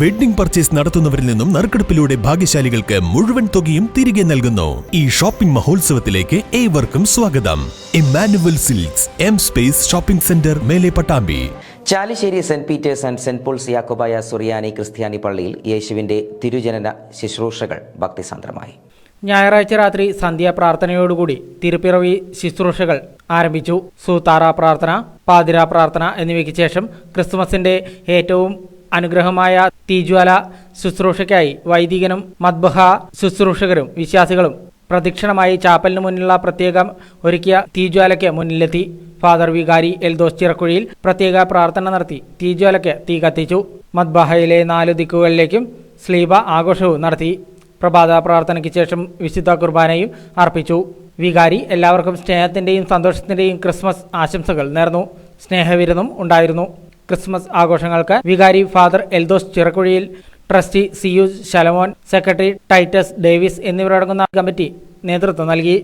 Wedding purchase നടത്തുന്നവരിൽ നിന്നും നറുക്കെടുപ്പിലൂടെ ഭാഗ്യശാലികൾക്ക് മുഴുവൻ തുകയും തിരികെ നൽകുന്നു. ഈ ഷോപ്പിംഗ് മഹോത്സവത്തിലേക്ക് ഏവർക്കും സ്വാഗതം. Immanuel silks M space shopping centre മേലെ Pattambi. Chalissery saint Peter's and saint Paul's Yakobaya സുറിയാനി ക്രിസ്ത്യാനി പള്ളിയിൽ യേശുവിന്റെ തിരുജനന ശുശ്രൂഷകൾ ഭക്തിസാന്ദ്രമായി. ഞായറാഴ്ച രാത്രി സന്ധ്യാപ്രാർത്ഥനയോടുകൂടി തിരുപ്പിറവി ശുശ്രൂഷകൾ ആരംഭിച്ചു. സൂത്താറ പ്രാർത്ഥന പാതിരാ പ്രാർത്ഥന എന്നിവയ്ക്ക് ശേഷം ക്രിസ്തുമസിന്റെ ഏറ്റവും അനുഗ്രഹമായ തീജ്വാല ശുശ്രൂഷയ്ക്കായി വൈദികനും മദ്ബഹ ശുശ്രൂഷകരും വിശ്വാസികളും പ്രദക്ഷിണമായി ചാപ്പലിന് മുന്നിലുള്ള പ്രത്യേകം ഒരുക്കിയ തീജ്വാലയ്ക്ക് മുന്നിലെത്തി. ഫാദർ വികാരി എൽദോസ് ചിറക്കുഴിയിൽ പ്രത്യേക പ്രാർത്ഥന നടത്തി. തീജ്വാലയ്ക്ക് തീ കത്തിച്ചു. മദ്ബഹയിലെ നാല് ദിക്കുകളിലേക്കും സ്ലീബ ആഘോഷവും നടത്തി. പ്രഭാത പ്രാർത്ഥനയ്ക്ക് ശേഷം വിശുദ്ധ കുർബാനയും അർപ്പിച്ചു. വികാരി എല്ലാവർക്കും സ്നേഹത്തിന്റെയും സന്തോഷത്തിന്റെയും ക്രിസ്മസ് ആശംസകൾ നേർന്നു. സ്നേഹവിരുന്നും ഉണ്ടായിരുന്നു. ക്രിസ്മസ് ആഘോഷങ്ങൾക്ക് വികാരി father Eldhose Chirakkuzhiyil trustee C U Shalamon secretary Titus Davis എന്നിവരടങ്ങുന്ന കമ്മിറ്റി നേതൃത്വം നൽകി.